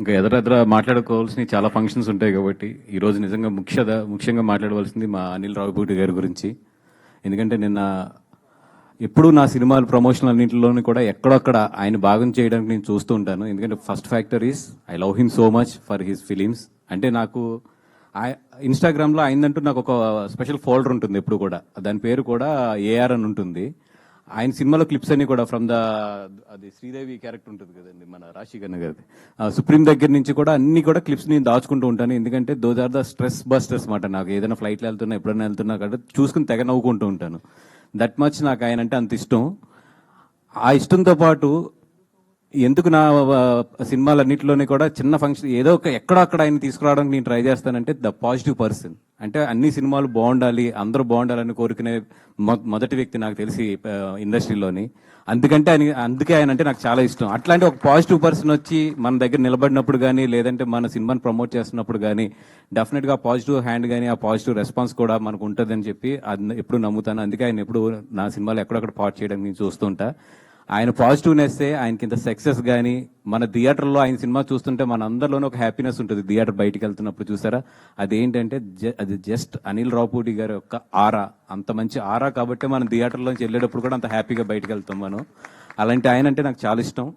ఇంకా ఎదరెదర మాట్లాడుకోవాల్సిన చాలా ఫంక్షన్స్ ఉంటాయి కాబట్టి ఈరోజు నిజంగా ముఖ్య ముఖ్యంగా మాట్లాడవలసింది మా అనిల్ రావుపూటి గారి గురించి. ఎందుకంటే నిన్న ఎప్పుడు నా సినిమాల ప్రమోషన్ అన్నింటిలోనూ కూడా ఎక్కడొక్కడ ఆయన భాగం చేయడానికి నేను చూస్తూ ఉంటాను. ఎందుకంటే first factor is I love him so much for his films అంటే నాకు ఇన్స్టాగ్రామ్లో ఆయనంటూ నాకు ఒక స్పెషల్ ఫోల్డర్ ఉంటుంది ఎప్పుడు కూడా. దాని పేరు కూడా ఏఆర్ అని ఉంటుంది. ఆయన సినిమాలో క్లిప్స్ అన్ని కూడా ఫ్రమ్ ద అది శ్రీదేవి క్యారెక్టర్ ఉంటుంది కదండి మన రాశి గన్న గారిది. ఆ, సుప్రీం దగ్గర నుంచి కూడా అన్ని కూడా క్లిప్స్ నేను దాచుకుంటూ ఉంటాను. ఎందుకంటే those are the stress busters మాట నాకు. ఏదైనా ఫ్లైట్లో వెళ్తున్నా ఎప్పుడైనా వెళ్తున్నా కాబట్టి చూసుకుని తెగ నవ్వుకుంటూ ఉంటాను. దట్ మచ్ నాకు ఆయన అంటే అంత ఇష్టం. ఆ ఇష్టంతో పాటు ఎందుకు నా సినిమాలన్నింటిలోనే కూడా చిన్న ఫంక్షన్ ఏదో ఒక ఎక్కడో అక్కడ ఆయన తీసుకురావడానికి నేను ట్రై చేస్తానంటే ద పాజిటివ్ పర్సన్ అంటే అన్ని సినిమాలు బాగుండాలి అందరూ బాగుండాలని కోరుకునే మొదటి వ్యక్తి నాకు తెలిసి ఇండస్ట్రీలోని. అందుకంటే ఆయన అందుకే ఆయన అంటే నాకు చాలా ఇష్టం. అట్లాంటి ఒక పాజిటివ్ పర్సన్ వచ్చి మన దగ్గర నిలబడినప్పుడు కానీ లేదంటే మన సినిమాని ప్రమోట్ చేస్తున్నప్పుడు కానీ డెఫినెట్గా పాజిటివ్ హ్యాండ్ కానీ ఆ పాజిటివ్ రెస్పాన్స్ కూడా మనకు ఉంటుందని చెప్పి అది ఎప్పుడు నమ్ముతాను. అందుకే ఆయన ఎప్పుడు నా సినిమాలు ఎక్కడొక్కడ పాట్ చేయడానికి నేను చూస్తుంటా. ఆయన పాజిటివ్నెస్ ఆయనకి ఇంత సక్సెస్ కానీ మన థియేటర్లో ఆయన సినిమా చూస్తుంటే మన అందరిలోనూ ఒక హ్యాపీనెస్ ఉంటుంది. థియేటర్ బయటికి వెళ్తున్నప్పుడు చూసారా? అదేంటంటే జ- అది జస్ట్ అనిల్ రావుపూడి గారి యొక్క ఆరా. అంత మంచి ఆరా కాబట్టి మనం థియేటర్లోంచి వెళ్ళేటప్పుడు కూడా అంత హ్యాపీగా బయటికి వెళ్తాం మనం. అలాంటి ఆయన అంటే నాకు చాలా ఇష్టం.